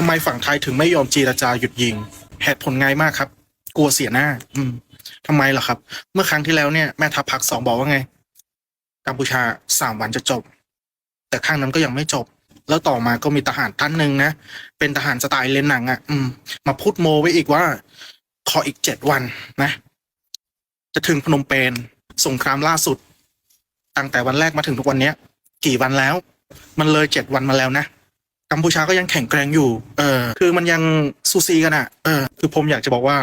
ทำไมฝั่งไทยถึงไม่ยอมเจรจาหยุดยิงเหตุผลง่ายมากครับ กลัวเสียหน้า อืมทำไมล่ะครับ เมื่อครั้งที่แล้วเนี่ยแม่ทัพภาคสองบอกว่าไง กัมพูชาสามวันจะจบ แต่ข้างนั้นก็ยังไม่จบ แล้วต่อมาก็มีทหารท่านหนึ่งนะ เป็นทหารสไตล์เลนหนังอะ่ะ อืม มาพูดโมไว้อีกว่า ขออีกเจ็ดวันนะ จะถึงพนมเปญสงครามล่าสุด ตั้งแต่วันแรกมาถึงทุกวันเนี้ย กี่วันแล้ว มันเลยเจ็ดวันมาแล้วนะ กัมพูชาก็ยังแข็งแกร่งอยู่ เออ คือมันยังซูซีกันอะเออ คือผมอยากจะบอกว่า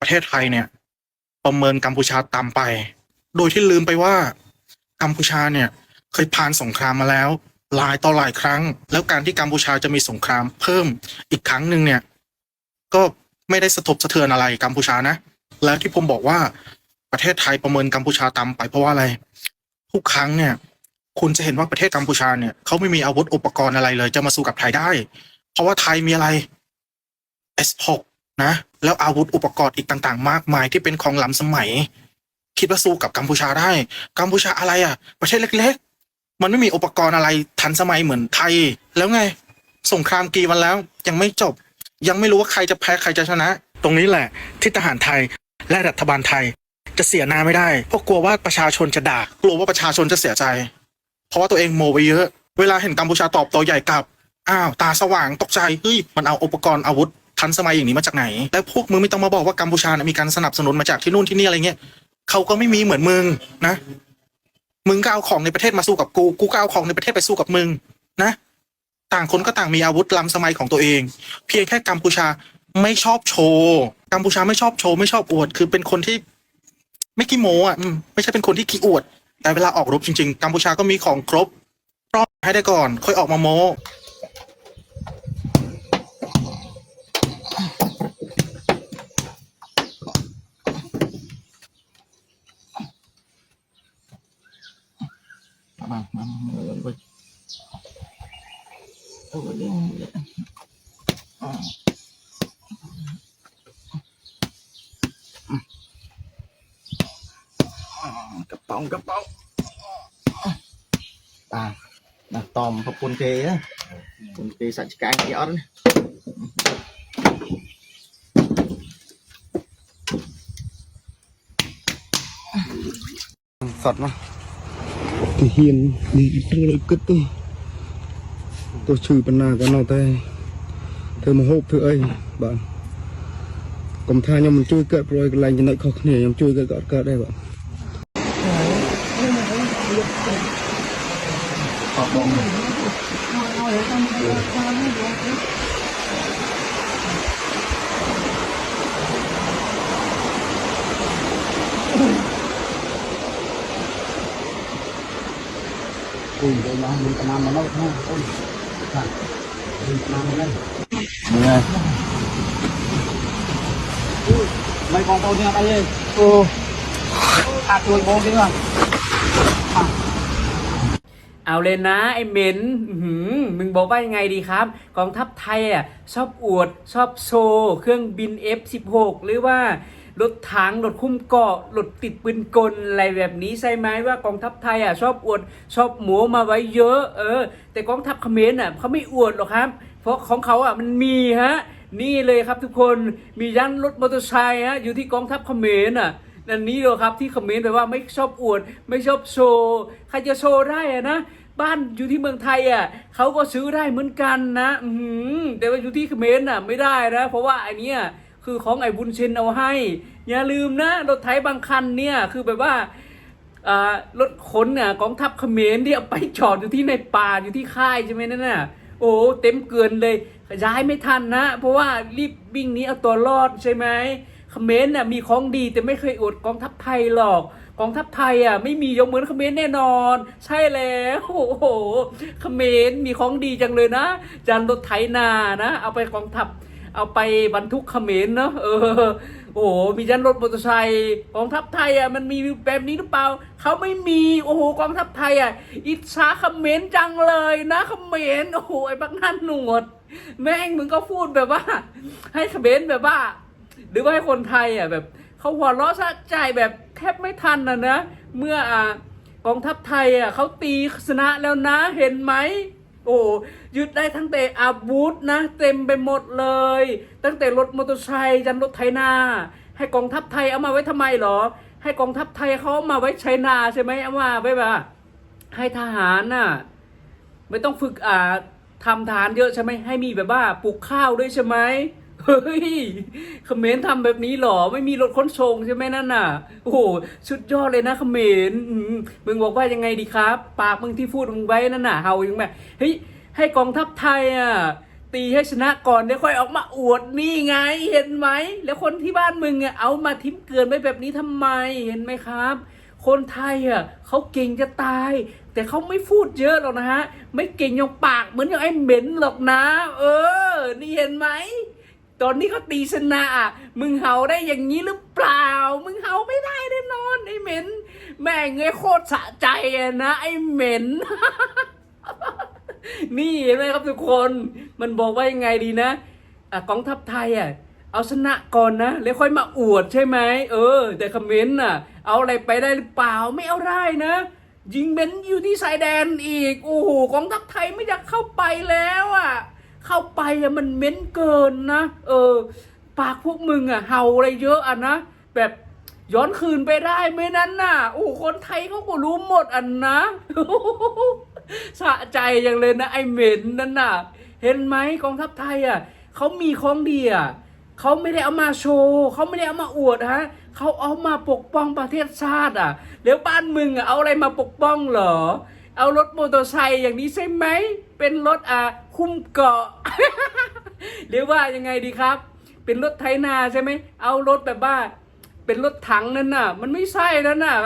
ประเทศไทยเนี่ย ประเมินกัมพูชาต่ำไป โดยที่ลืมไปว่า กัมพูชาเนี่ย เคยผ่านสงครามมาแล้วหลายต่อหลายครั้ง แล้วการที่กัมพูชาจะมีสงครามเพิ่มอีกครั้งหนึ่งเนี่ย ก็ไม่ได้สะทบสะเทือนอะไรกัมพูชานะ แล้วที่ผมบอกว่าประเทศไทยประเมินกัมพูชาต่ำไปเพราะว่าอะไร ทุกครั้งเนี่ย คุณจะเห็นว่าประเทศกัมพูชาเนี่ยเขาไม่มีอาวุธอุปกรณ์อะไรเลย จะมาสู้กับไทยได้ เพราะว่าไทยมีอะไร S6 นะ แล้วอาวุธอุปกรณ์อีกต่างๆ มากมายที่เป็นของล้ำสมัย คิดว่าสู้กับกัมพูชาได้ กัมพูชาอะไรอะ ประเทศเล็ก ๆ มันไม่มีอุปกรณ์อะไรทันสมัยเหมือนไทย แล้วไง สงครามกี่วันแล้ว ยังไม่จบ ยังไม่รู้ว่าใครจะแพ้ใครจะชนะ ตรงนี้แหละ ที่ทหารไทยและรัฐบาลไทย จะเสียหน้าไม่ได้เพราะกลัวว่าประชาชนจะด่ากลัวว่าประชาชนจะเสียใจ ราะว่าตัวเองโมไปเยอะ เวลาเห็นกัมพูชาตอบโต้ใหญ่กลับ อ้าวตาสว่างตกใจเฮ้ยมันเอาอุปกรณ์อาวุธทันสมัยอย่างนี้มาจากไหนแล้วพวกมึงไม่ต้องมาบอกว่ากัมพูชานะมีการสนับสนุนมาจากที่นู่นที่นี่อะไรเงี้ยเขาก็ไม่มีเหมือนมึงนะ มึงก็เอาของในประเทศมาสู้กับกู กูก็เอาของในประเทศไปสู้กับมึงนะ ต่างคนก็ต่างมีอาวุธล้ำสมัยของตัวเอง เพียงแค่กัมพูชาไม่ชอบโชว์กัมพูชาไม่ชอบโชว์ไม่ชอบอวด คือเป็นคนที่ ไม่ขี้โม้อะอืมไม่ใช่เป็นคนที่ขี้อวด แต่เวลาออกรบจริงๆกัมพูชาก็มีของครบรอบให้ได้ก่อน ค่อยออกมาโม้ Bang, bang, bang. Oh, boleh. Cái là tòm vào cuốn kê á. Cuốn kê sạch cái cái ớt. Phật mà. ទីហ៊ាននេះត្រូវលើគិតទៅទោះឈឺបណ្ណាក៏នៅតែធ្វើមហូបធ្វើអីបាទកុំថាខ្ញុំមិនជួយកើតព្រោះកន្លែងចំណុចខុសគ្នាខ្ញុំជួយកើតក៏អត់កើតដែរបាទ học bông này Ui, đây nó, mình cả năm nó lâu không? Ôi, mình cả năm nó lên. Mình ơi. Mấy con tao nha. Ừ. À, chuồn bốn tiếng rồi. เอาเลยนะไอ้เหม็นมึงบอกว่ายังไงดีครับ กองทัพไทยอะชอบอวดชอบโชว์เครื่องบิน F16 หรือว่ารถถังรถคุ้มเกาะรถติดปืนกลอะไรแบบนี้ใช่ไหมว่ากองทัพไทยอะชอบอวดชอบหมูมาไว้เยอะ เออ แต่กองทัพเขมรอะเขาไม่อวดหรอกครับ เพราะของเขาอะมันมีฮะนี่เลยครับทุกคนมียันรถมอเตอร์ไซค์ฮะอยู่ที่กองทัพเขมรอะ นั่นนี้เลยครับที่คอมเมนต์ไปว่าไม่ชอบอวด ไม่ชอบโชว์ใครจะโชว์ได้อะนะบ้านอยู่ที่เมืองไทยอะเขาก็ซื้อได้เหมือนกันนะอืแต่ว่าอยู่ที่คอมเมนต์อะไม่ได้นะ เพราะว่าไอเนี้ยคือของไอ้บุญเชนเอาให้ อย่าลืมนะรถไถบางคันเนี่ยคือแบบว่ารถขนเนี่ยกองทัพเขมรที่เอาไปจอดอยู่ที่ในป่าอยู่ที่ค่ายใช่ไหมนั่นน่ะโอ้เต็มเกินเลยย้ายไม่ทันนะ เพราะว่ารีบวิ่งหนี้เอาตัวรอดใช่ไหม เขมรน่ะมีของดีแต่ไม่เคยอดกองทัพไทยหรอก กองทัพไทยอะไม่มียกเหมือนเขมรแน่นอน ใช่แล้วโอ้โหเขมรมีของดีจังเลยนะจานรถไถนานะ เอาไปกองทัพเอาไปบรรทุกเขมรเนาะเออโอ้โหมียันรถมอเตอร์ไซค์กองทัพไทยอะมันมีแบบนี้หรือเปล่าเขาไม่มีโอ้โหกองทัพไทยอะอิจฉาเขมรจังเลยนะเขมรโอ้โหไอ้บักนั่นหนวด แม่งมึงก็พูดแบบว่า ให้เขมรแบบว่า หรือว่าให้คนไทยอะแบบเขาหัวเราะสะใจแบบแทบไม่ทันนะนะ เมื่ออ่ากองทัพไทยอะเขาตีชนะแล้วนะเห็นไหมโอ้ยึดได้ทั้งแต่อาวุธนะ เต็มไปหมดเลย ตั้งแต่รถมอเตอร์ไซค์ยันรถไถนาให้กองทัพไทยเอามาไว้ทำไมหรอ ให้กองทัพไทยเขาเอามาไว้ใช้นาใช่ไหมเอามาไว้แบบให้ทหารน่ะไม่ต้องฝึกอ่าทำทหารเยอะใช่ไหมให้มีแบบว่าปลูกข้าวด้วยใช่ไหม เฮ้ยเขมรทำแบบนี้หรอ ไม่มีรถขนส่งใช่ไหมนั่นน่ะ โอ้โหสุดยอดเลยนะเขมรอืมมึงบอกว่ายังไงดีครับ ปากมึงที่พูดมึงไว้นั่นน่ะเฮายังแบบเฮ้ยให้กองทัพไทยอะตีให้ชนะก่อนเดี๋ยวค่อยออกมาอวดนี่ไงเห็นไหม แล้วคนที่บ้านมึงอะเอามาทิ้มเกลือนไว้แบบนี้ทำไมเห็นไหมครับ คนไทยอะเขาเก่งจะตาย แต่เขาไม่พูดเยอะหรอกนะฮะ ไม่เก่งอย่างปากเหมือนอย่างไอ้เหม็นหรอกนะ เออ นี่เห็นไหม ตอนนี้เขาตีชนะอะมึงเห่าได้อย่างนี้หรือเปล่า มึงเห่าไม่ได้แน่นอนไอ้เหม็น แม่งเงยโคตรสะใจอะนะไอ้เหม็น นี่เห็นไหมครับทุกคน มันบอกว่ายังไงดีนะอะกองทัพไทยอะเอาชนะก่อนนะ แล้วค่อยมาอวดใช่ไหมเออ แต่คอมเมนต์น่ะ เอาอะไรไปได้หรือเปล่าไม่เอาได้นะยิงเบนอยู่ที่ชายแดนอีก โอ้โหกองทัพไทยไม่อยากเข้าไปแล้วอะ เข้าไปอะมันเม้นเกินนะ เออ ปากพวกมึงอะเห่าอะไรเยอะอะนะแบบย้อนคืนไปได้ไหมนั้นน่ะโอ้คนไทยเขาก็รู้หมดอันนะสะใจอย่างเลยนะไอเหม็นนั่นน่ะ เห็นไหมกองทัพไทยอะเขามีของดีอะเขาไม่ได้เอามาโชว์เขาไม่ได้เอามาอวดฮะเขาเอามาปกป้องประเทศชาติอะ แล้วบ้านมึงอะเอาอะไรมาปกป้องเหรอ เอารถมอเตอร์ไซค์อย่างนี้ใช่ไหม เป็นรถอะคุ้มเกาะ หรือว่ายังไงดีครับ เป็นรถไถนาใช่ไหม เอารถแบบว่าเป็นรถถังนั่นน่ะ มันไม่ใช่นั่นน่ะ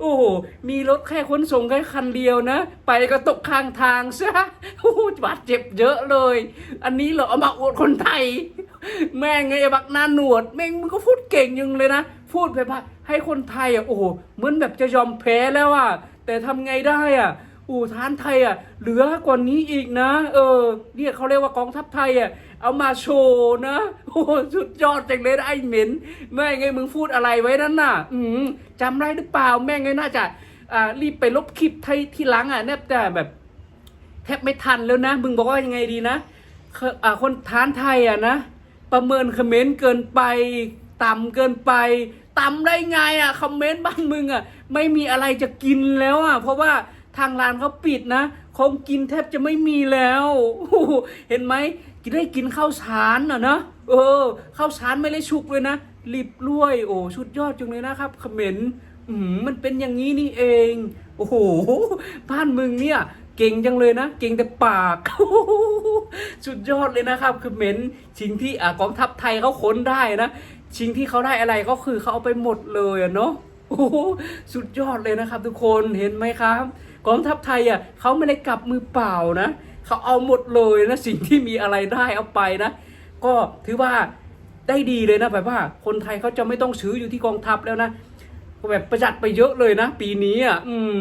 โอ้โห มีรถแค่ขนส่งแค่คันเดียวนะ ไปก็ตกข้างทางซะโอ้โหบาดเจ็บเยอะเลย อันนี้เหรอเอามาอวดคนไทย แม่งไงบักหน้าหนวด แม่งมันก็พูดเก่งยังเลยนะ พูดแบบว่าให้คนไทยอะ โอ้โห เหมือนแบบจะยอมแพ้แล้วอะ แต่ทำไงได้อะอู่ทานไทยอะเหลือกว่านี้อีกนะ เออเนี่ยเขาเรียกว่ากองทัพไทยอะเอามาโชว์นะโอ้โหสุดยอดจังเลยนะไอ้เหม็นแม่งไงมึงพูดอะไรไว้นั่นน่ะ อืมจำได้หรือเปล่าแม่งไงน่าจะอ่ารีบไปลบคลิปไทยที่หลังอะแนบแต่แบบ แทบไม่ทันแล้วนะ มึงบอกว่ายังไงดีนะเคอ่าคนทานไทยอะนะประเมินคอมเมนต์เกินไป ต่ำเกินไป ต่ำได้ไงอะคอมเมนต์บ้านมึงอะไม่มีอะไรจะกินแล้วอะเพราะว่าทางร้านเขาปิดนะของกินแทบจะไม่มีแล้ว เห็นไหมกินได้กินข้าวสารอะนะเออข้าวสารไม่ได้ชุกเลยนะรีบรวย โอ้สุดยอดจังเลยนะครับคอมเมนต์มันเป็นอย่างนี้นี่เอง โอ้โหบ้านมึงเนี่ยเก่งจังเลยนะ เก่งแต่ปาก สุดยอดเลยนะครับคือเหม็นสิ่งที่อกองทัพไทยเขาค้นได้นะ สิ่งที่เขาได้อะไรก็คือเขาเอาไปหมดเลยอะเนาะโอ้โหสุดยอดเลยนะครับ ทุกคนเห็นไหมครับกองทัพไทยอะเขาไม่ได้กลับมือเปล่านะเขาเอาหมดเลยนะสิ่งที่มีอะไรได้เอาไปนะ ก็ถือว่าได้ดีเลยนะแบบว่า คนไทยเขาจะไม่ต้องซื้ออยู่ที่กองทัพแล้วนะก็แบบประหยัดไปเยอะเลยนะ ปีนี้อะอืม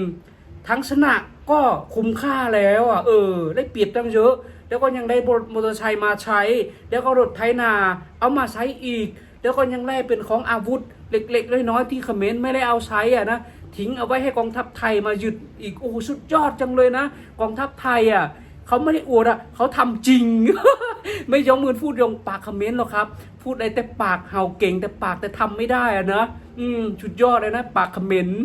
ทั้งชนะก็คุ้มค่าแล้วอะเออ ได้เปรียบตั้งเยอะ แล้วก็ยังได้รถมอเตอร์ไซค์มาใช้ แล้วก็รถไถนา เอามาใช้อีก แล้วก็ยังได้เป็นของอาวุธเล็กๆน้อยๆที่เขมรไม่ได้เอาใช้อะนะทิ้งเอาไว้ให้กองทัพไทยมายึดอีกโอ้สุดยอดจังเลยนะ กองทัพไทยอะเขาไม่ได้อวดอะเขาทำจริง ไม่ยอมมือพูดยองปากคอมเมนต์หรอกครับ พูดได้แต่ปากเห่าเก่งแต่ปากแต่ทำไม่ได้อะนะอืมสุดยอดเลยนะ ปากคอมเมนต์